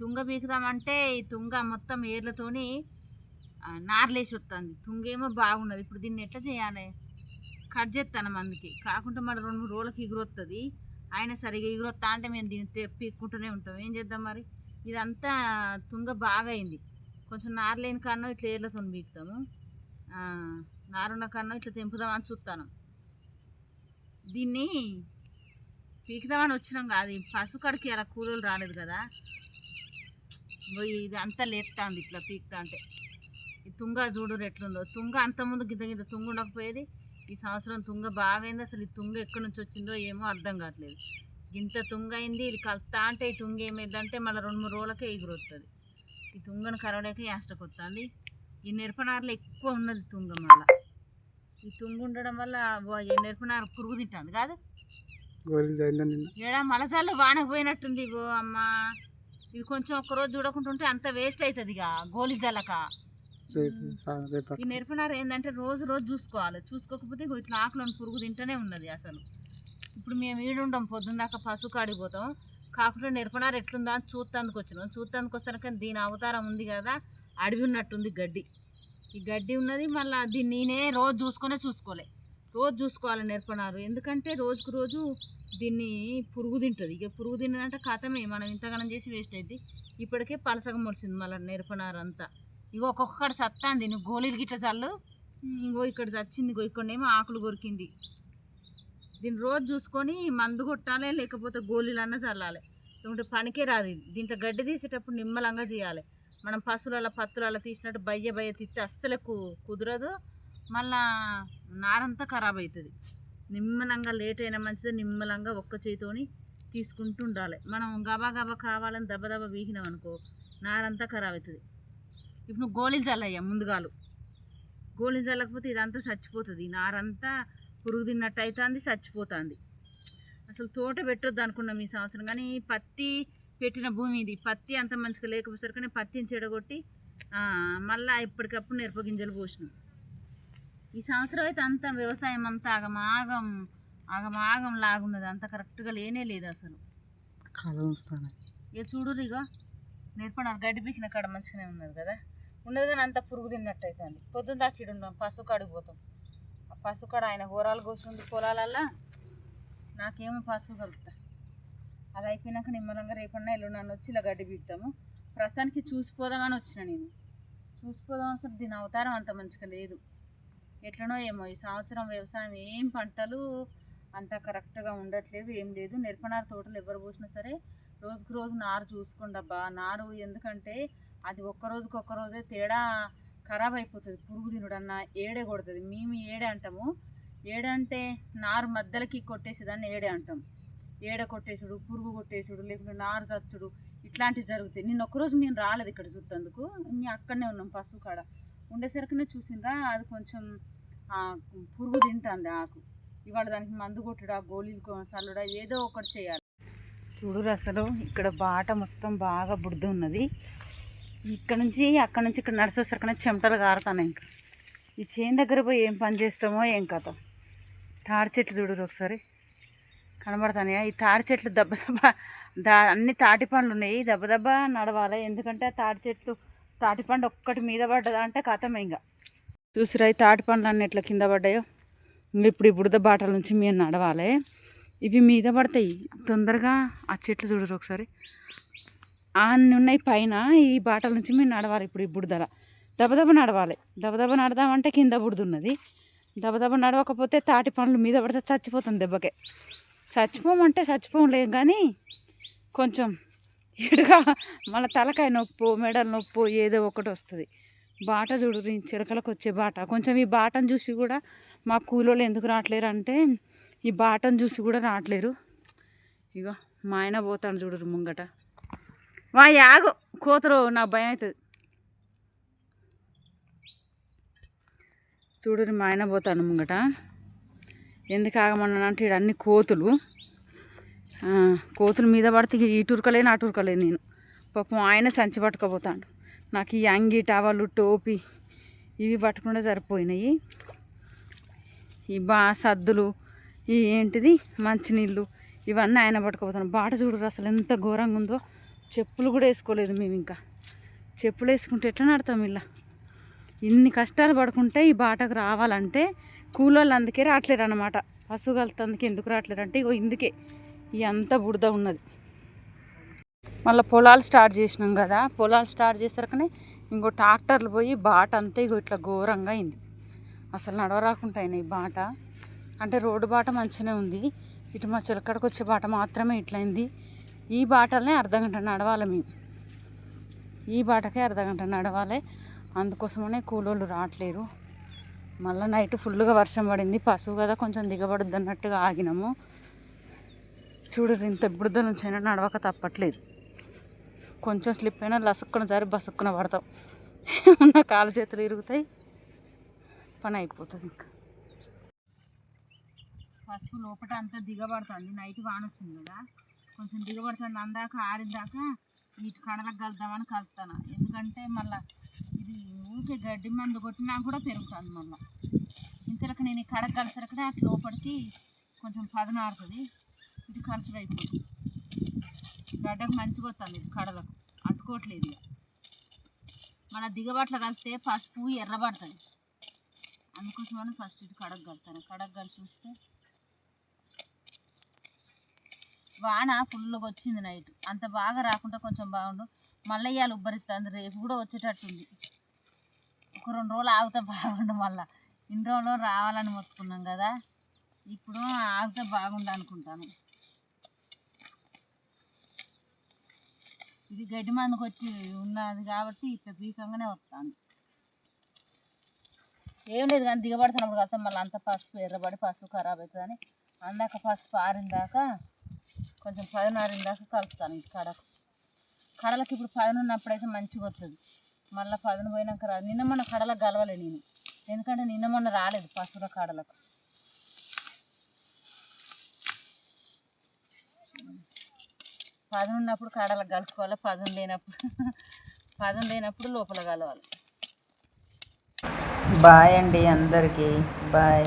తుంగ పీకుదామంటే ఈ తుంగ మొత్తం ఏర్లతోని నార్లేసి వస్తుంది తుంగేమో బాగున్నది. ఇప్పుడు దీన్ని ఎట్లా చేయాలి? కట్ చేస్తాను మందికి కాకుండా మరి రెండు మూడు రోజులకి ఎగురొస్తుంది ఆయన సరిగా ఎగురొస్తా అంటే మేము దీన్ని తెప్పికుంటూనే ఉంటాం. ఏం చేద్దాం మరి? ఇదంతా తుంగ బాగా అయింది కొంచెం నారలేని కన్నా ఇట్లా ఏర్లతో పీకుతాము. నారున్న కన్నా ఇట్లా తెంపుదామని చూస్తాను దీన్ని పీకుదామని వచ్చినాం కాదు. పసుపు కడికి అలా కూలీలు రాలేదు కదా. ఇది అంతా లేస్తుంది ఇట్లా పీకుతా అంటే. ఈ తుంగ చూడు ఎట్లుందో. తుంగ అంత ముందు గింత గింత తుంగ ఉండకపోయేది. ఈ సంవత్సరం తుంగ బాగైంది అసలు. ఈ తుంగ ఎక్కడి నుంచి వచ్చిందో ఏమో అర్థం కావట్లేదు. గింత తుంగ అయింది ఇది కలుపుతా అంటే ఈ తుంగ ఏమైందంటే మళ్ళీ రెండు మూడు రోజులకే ఎగురొస్తుంది ఈ తుంగను కరవడానికి యాస్టకు వస్తుంది ఈ నెరపనారలో ఎక్కువ ఉన్నది తుంగ మళ్ళీ. ఈ తుంగ ఉండడం వల్ల ఈ నెరపనార పురుగు తింటుంది కాదు? ఏడా మలసాలు వానకు పోయినట్టుంది ఓ అమ్మా. ఇది కొంచెం ఒక్కరోజు చూడకుండా ఉంటే అంత వేస్ట్ అవుతుంది ఇక గోలి జలక ఈ నెరపనార ఏంటంటే రోజు రోజు చూసుకోవాలి. చూసుకోకపోతే ఇట్లా ఆకులను పురుగు తింటూనే ఉన్నది అసలు. ఇప్పుడు మేము ఈడుండం పొద్దున్న దాకా పశు కాడికి పోతాం. కాకుండా నెరపనార ఎట్లుందా అని చూస్తానికి వచ్చినాం. చూస్తానికి వస్తాను కానీ దీని అవతారం ఉంది కదా అడవి ఉన్నట్టుంది గడ్డి. ఈ గడ్డి ఉన్నది మళ్ళీ దీన్ని నేనే రోజు చూసుకొనే చూసుకోలే. రోజు చూసుకోవాలి నెరపనారు ఎందుకంటే రోజుకు రోజు దీన్ని పురుగు తింటుంది. ఇక పురుగు తిన్నదంటే కథమే మనం ఇంతగానం చేసి వేస్ట్ అయింది ఇప్పటికే పలసగా మొలిసింది మళ్ళీ నెరపనారు అంతా ఇగో ఒక్కొక్కటి సత్తాంది. నువ్వు గోళీలు గిట్ట చల్లు. ఇంకో ఇక్కడ చచ్చింది ఇంకో ఇక్కడనేమో ఆకులు కొరికింది. దీన్ని రోజు చూసుకొని మందు కొట్టాలి లేకపోతే గోళీలు అన్న చల్లాలి. లేకుంటే పనికే రాదు దీంట్లో గడ్డి తీసేటప్పుడు నిమ్మలంగా చేయాలి. మనం పశువుల పత్తులలో తీసినట్టు బయ్య బయ్య తిత్తే అస్సలు కు- కుదరదు. మళ్ళా నారంతా ఖరాబ్ అవుతుంది నిమ్మలంగా లేట్ అయినా మంచిది నిమ్మలంగా ఒక్క చేతితోని తీసుకుంటూ ఉండాలి. మనం గబా గబా కావాలని దెబ్బ దెబ్బ అనుకో నారంతా ఖరాబ్ అవుతుంది ఇప్పుడు నువ్వు గోళీలు చల్లయ్యా ముందుగాలు. గోళీలు చల్లకపోతే ఇదంతా చచ్చిపోతుంది. నారంతా పురుగు తిన్నట్టు అవుతుంది చచ్చిపోతుంది. అసలు తోట పెట్టొద్దు అనుకున్నాం ఈ సంవత్సరం కానీ పత్తి పెట్టిన భూమి ఇది. పత్తి అంత మంచిగా లేకపోతే కానీ పత్తిని చెడగొట్టి మళ్ళీ మళ్ళా ఇప్పటికప్పుడు మిరప గింజలు పోసినాం. ఈ సంవత్సరం అయితే అంత వ్యవసాయం అంతా ఆగమాగం ఆగమాగం లాగున్నది. అంత కరెక్ట్గా లేనే లేదు అసలు. ఇక చూడు ఇగో నేర్పడారు గడ్డి పీకిన కాడ మంచిగానే ఉన్నది కదా. ఉన్నది కానీ అంత పురుగు తిన్నట్టు అవుతుంది పొద్దున్న దాకా ఈడ ఉన్నాం పశు కాడికి పోతాం. ఆ పశు కాడ ఆయన హోరాలు కోసింది పొలాలల్లా నాకేమో పశువు కలుపుతా. అది అయిపోయినాక నిమ్మలంగా రేపన్నా ఎల్లుండి వచ్చి ఇలా గడ్డి పీకుతాము. ప్రస్తుతానికి చూసిపోదామని వచ్చిన నేను. చూసిపోదాం అసలు దీని అవతారం అంత మంచిగా లేదు. ఎట్లనో ఏమో ఈ సంవత్సరం వ్యవసాయం ఏం పంటలు అంత కరెక్ట్గా ఉండట్లేవు ఏం లేదు. నిరపనార తోటలు ఎవరు పోసినా సరే రోజుకు రోజు నారు చూసుకోండి అబ్బా నారు ఎందుకంటే అది ఒక్క రోజుకి ఒక్క రోజే తేడా ఖరాబ్ అయిపోతుంది. పురుగు తినుడన్నా ఏడే కొడుతుంది. మేము ఏడే అంటాము. ఏడే అంటే నారు మధ్యలకి కొట్టేసేదాన్ని ఏడే అంటాం. ఏడ కొట్టేసుడు పురుగు కొట్టేసుడు లేకుంటే నారు చచ్చుడు ఇట్లాంటివి జరుగుతాయి. నేను ఒక్కరోజు మేము రాలేదు ఇక్కడ చూస్తందుకు మేము అక్కడనే ఉన్నాం పశువు కాడ. ఉండేసరికినే చూసిండ్రా అది కొంచెం ఆ, పురుగు తింటుంది ఆకు. ఇవాళ దానికి మందు కొట్టుడా గోళీలు కొ- చల్లుడా ఏదో ఒకటి చేయాలి. చూడు అసలు ఇక్కడ బాట మొత్తం బాగా బుడిద ఉన్నది. ఇక్కడ నుంచి అక్కడ నుంచి ఇక్కడ నడిచేసరికి చెమటలు కారుతాను ఇంకా. ఈ చేను దగ్గర పోయి ఏం పని చేస్తామో ఏం కథ. తాడి చెట్లు చూడరు ఒకసారి. కనబడతానయా? ఈ తాడి చెట్లు దెబ్బ దెబ్బ దా అన్ని తాటి పండ్లు ఉన్నాయి. దెబ్బ దెబ్బ నడవాలి. ఎందుకంటే ఆ తాటి చెట్లు తాటిపండు ఒక్కటి మీద పడ్డదా అంటే కథమే ఇంకా చూసిరా తాటిపండ్లు అన్నీ ఎట్లా కింద పడ్డాయో? ఇప్పుడు ఈ బుడద బాటల నుంచి మేము నడవాలి. ఇవి మీద పడతాయి. తొందరగా ఆ చెట్లు చూడరు ఒకసారి. అన్ని ఉన్నాయి పైన ఈ బాటల నుంచి మేము నడవాలి ఇప్పుడు ఈ బుడదల దబదబ నడవాలి. దబదబ నడదామంటే కింద బుడుదున్నది దబదబ నడవకపోతే తాటి పండ్లు మీద పడితే చచ్చిపోతుంది దెబ్బకే. చచ్చిపోమంటే చచ్చిపోలేం కానీ కొంచెం ఇటుగా మళ్ళీ తలకాయ నొప్పు మెడల నొప్పు ఏదో ఒకటి వస్తుంది. బాట చూడు ఈ చిలకలకు వచ్చే బాట. కొంచెం ఈ బాటను చూసి కూడా మా కూలోళ్ళు ఎందుకు రావట్లేరు అంటే ఈ బాటను చూసి కూడా రావట్లేరు. ఇగో మా ఆయన పోతాడు చూడరు ముంగట. వా యాగు కూతురు నాకు భయం అవుతుంది చూడరు మా ఆయన పోతాడు ముంగట. ఎందుకు ఆగమన్నానంటే ఈడ అన్ని కోతులు. కోతులు మీద పడితే ఇటు ఈ అటు ఆ నేను. పాపం ఆయన సంచి పట్టుకోపోతాడు. నాకు ఈ అంగి టవలు టోపీ ఇవి పట్టకుండా సరిపోయినాయి. ఈ బా సద్దులు ఈ ఏంటిది మంచినీళ్ళు ఇవన్నీ ఆయన పట్టుకుపోతాను బాట చూడరు అసలు ఎంత ఘోరంగా ఉందో. చెప్పులు కూడా వేసుకోలేదు మేము ఇంకా. చెప్పులు వేసుకుంటే ఎట్లా నడతాం ఇలా? ఇన్ని కష్టాలు పడుకుంటే ఈ బాటకు రావాలంటే కూలోళ్ళు అందుకే రావట్లేరు అనమాట పశువు కలుతందుకే ఎందుకు రావట్లేరు అంటే ఇగో ఇందుకే. ఎంత అంత బురద ఉన్నది. మళ్ళీ పొలాలు స్టార్ట్ చేసినాం కదా పొలాలు స్టార్ట్ చేసరికనే ఇంకో ట్రాక్టర్లు పోయి బాట అంతా ఇగో ఇట్లా ఘోరంగా అయింది. అసలు నడవరాకుండా అయినాయి బాట. అంటే రోడ్డు బాట మంచిగానే ఉంది. ఇటు మా చిలకడకు వచ్చే బాట మాత్రమే ఇట్లయింది. ఈ బాటలనే అర్ధగంట నడవాలి మేము. ఈ బాటకే అర్ధగంట నడవాలి. అందుకోసమనే కూలోళ్ళు రావట్లేరు. మళ్ళీ నైట్ ఫుల్గా వర్షం పడింది. పశువు కదా కొంచెం దిగబడుద్ది అన్నట్టుగా ఆగినాము. చూడరు ఇంత బురద నుంచి అయినా నడవక తప్పట్లేదు. కొంచెం స్లిప్ అయినా లసుక్కున జారి బసుక్కున పడతాం. ఉన్న కాలు చేతులు ఇరుగుతాయి పని అయిపోతుంది ఇంకా. పసుపు లోపల అంతా దిగబడుతుంది. నైట్ వాన వచ్చింది కదా కొంచెం దిగబడుతుంది. అందాక ఆరిందాక ఇటు కడలకు కలుద్దామని కలుపుతాను. ఎందుకంటే మళ్ళీ ఇది ఊరికే గడ్డి మందు కొట్టినా కూడా పెరుగుతుంది మళ్ళీ. ఇంతలకు నేను ఈ కడకు కలిసరకనే అటు లోపలికి కొంచెం పదనారుతుంది ఇది కలుసుడు అయిపోతుంది గడ్డకు మంచిగా వస్తుంది ఇది కడలకు. అట్టుకోవట్లేదు ఇక. మన దిగబట్ల కలిస్తే పసుపు ఎర్రబడుతుంది అందుకోసమని ఫస్ట్ ఇటు కడకు కలుతాను కడకు కలిసి చూస్తే వాన ఫుల్గా వచ్చింది నైట్ అంత బాగా రాకుండా కొంచెం బాగుండు. మళ్ళీ ఇవాళ ఉబ్బరిస్తుంది రేపు కూడా వచ్చేటట్టుంది. ఒక రెండు రోజులు ఆగితే బాగుండు మళ్ళీ. ఇన్ని రోజులు రావాలని మొత్తుకున్నాం కదా. ఇప్పుడు ఆగితే బాగుండు అనుకుంటాను. ఇది గడ్డి మందుకు వచ్చి ఉన్నది కాబట్టి ఇట్లా పీకంగానే వస్తాను ఏం లేదు కానీ దిగబడుతున్నప్పుడు కదా మళ్ళీ అంత పసుపు ఎర్రబడి పసుపు ఖరాబ్ అవుతుందని అందాక పసుపు ఆరిందాక కొంచెం పైన ఆరిందాక కలుపుతాను ఈ కడకు. కడలకి ఇప్పుడు పైన ఉన్నప్పుడైతే మంచిగా వస్తుంది. మళ్ళీ పదును పోయినాక రా నిన్న మొన్న కడలకు కలవలే నేను. ఎందుకంటే నిన్న మొన్న రాలేదు పసుల కడలకు. పదం ఉన్నప్పుడు కాడలకు కలుసుకోవాలి పదం లేనప్పుడు పదం లేనప్పుడు లోపల కలవాలి. బాయ్ అండి అందరికీ. బాయ్.